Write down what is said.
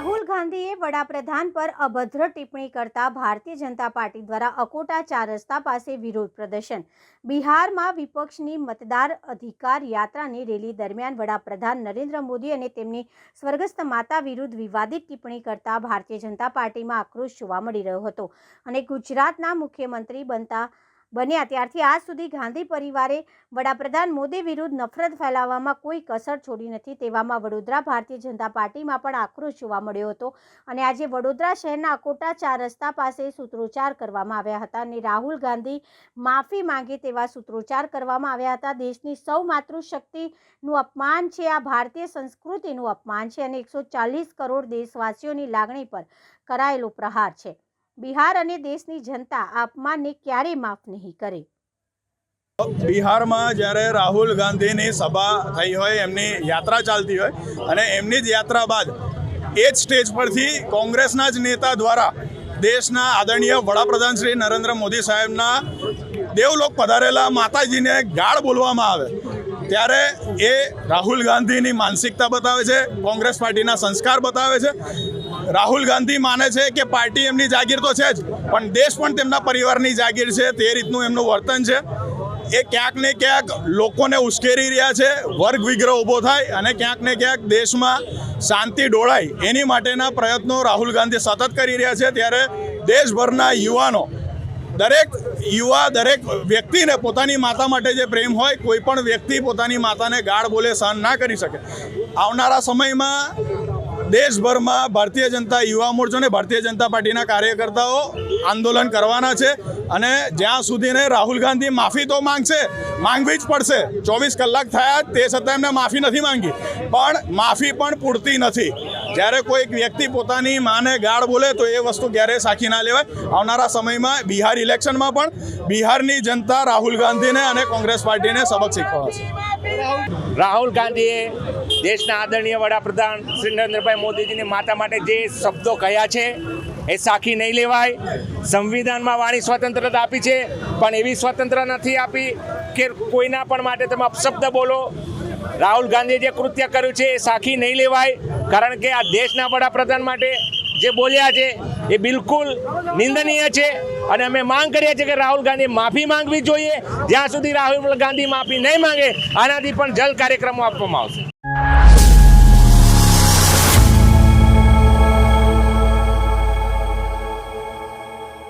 વડાપ્રધાન પર અભદ્ર ટિપ્પણી કરતા ભારતીય જનતા પાર્ટી દ્વારા અકોટા ચાર રસ્તા પાસે વિરોધ પ્રદર્શન. બિહારમાં વિપક્ષની મતદાર અધિકાર યાત્રાની રેલી દરમિયાન વડાપ્રધાન નરેન્દ્ર મોદી અને તેમની સ્વર્ગસ્થ માતા વિરુદ્ધ વિવાદિત ટિપ્પણી કરતા ભારતીય જનતા પાર્ટીમાં આક્રોશ જોવા મળી રહ્યો હતો અને ગુજરાતના મુખ્યમંત્રી બનતા બન્યા. ત્યારથી આજ સુધી ગાંધી પરિવારે વડાપ્રધાન મોદી વિરુદ્ધ નફરત ફેલાવવામાં કોઈ કસર છોડી નથી. તેવામાં વડોદરા ભારતીય જનતા પાર્ટીમાં પણ આક્રોશ જોવા મળ્યો હતો અને આજે વડોદરા શહેરના અકોટા ચાર રસ્તા પાસે સૂત્રોચ્ચાર કરવામાં આવ્યા હતા અને રાહુલ ગાંધી માફી માંગે તેવા સૂત્રોચ્ચાર કરવામાં આવ્યા હતા. દેશની સૌ માતૃશક્તિનું અપમાન છે, આ ભારતીય સંસ્કૃતિનું અપમાન છે અને એકસો ચાલીસ કરોડ દેશવાસીઓની લાગણી પર કરાયેલો પ્રહાર છે. બિહાર અને દેશની જનતા અપમાનને ક્યારેય માફ નહીં કરે. બિહારમાં જ્યારે રાહુલ ગાંધીની સભા થઈ હોય, એમની યાત્રા ચાલતી હોય અને એમની જ યાત્રા બાદ એ જ સ્ટેજ પરથી કોંગ્રેસના જ નેતા દ્વારા દેશના આદરણીય વડાપ્રધાન શ્રી નરેન્દ્ર મોદી સાહેબના દેવલોક પધારેલા માતાજીને ગાળ બોલવામાં આવે. ત્યારે એ રાહુલ ગાંધીની માનસિકતા બતાવે છે, કોંગ્રેસ પાર્ટીના સંસ્કાર બતાવે છે રાહુલ ગાંધી માને છે કે પાર્ટી એમની જાગીર તો છે જ, પણ દેશ પણ તેમના પરિવારની જાગીર છે, તે રીતનું એમનું વર્તન છે. એ ક્યાંક ને ક્યાંક લોકોને ઉશ્કેરી રહ્યા છે, વર્ગ વિગ્રહ ઊભો થાય અને ક્યાંક ને ક્યાંક દેશમાં શાંતિ ડોળાય. એની માટેના પ્રયત્નો રાહુલ ગાંધી સતત કરી રહ્યા છે, ત્યારે દેશભરના યુવાનો, દરેક યુવા, દરેક વ્યક્તિને પોતાની માતા માટે જે પ્રેમ હોય, કોઈ પણ વ્યક્તિ પોતાની માતાને ગાળ બોલે સહન ના કરી શકે. આવનારા સમયમાં દેશભરમાં ભારતીય જનતા યુવા મોરચો અને ભારતીય જનતા પાર્ટીના કાર્યકર્તાઓ આંદોલન કરવાના છે અને જ્યાં સુધીને રાહુલ ગાંધી માફી તો માંગશે, માંગવી જ પડશે. ચોવીસ કલાક થયા, તે છતાં એમને માફી નથી માંગી. પણ માફી પણ પૂરતી નથી. જ્યારે કોઈક વ્યક્તિ પોતાની માને ગાળ બોલે તો એ વસ્તુ ક્યારેય સાખી ના લેવાય. આવનારા સમયમાં બિહાર ઇલેક્શનમાં પણ બિહારની જનતા રાહુલ ગાંધીને અને કોંગ્રેસ પાર્ટીને સબક શીખવાડશે. રાહુલ ગાંધીએ દેશના આદરણીય વડાપ્રધાન શ્રી નરેન્દ્રભાઈ મોદીજીની માતા માટે જે શબ્દો કહ્યા છે, એ સાખી નહીં લેવાય. સંવિધાનમાં વાણી સ્વતંત્રતા આપી છે, પણ એવી સ્વતંત્ર નથી આપી કે કોઈના પણ માટે તમે અપશબ્દ બોલો. રાહુલ ગાંધીએ જે કૃત્ય કર્યું છે, એ સાખી નહીં લેવાય, કારણ કે આ દેશના વડાપ્રધાન માટે જે બોલ્યા છે, એ બિલકુલ નિંદનીય છે. અને અમે માંગ કરીએ છીએ કે રાહુલ ગાંધી માફી માંગવી જોઈએ. જ્યાં સુધી રાહુલ ગાંધી માફી નહીં માંગે, આનાથી પણ જલ કાર્યક્રમો આપવામાં આવશે.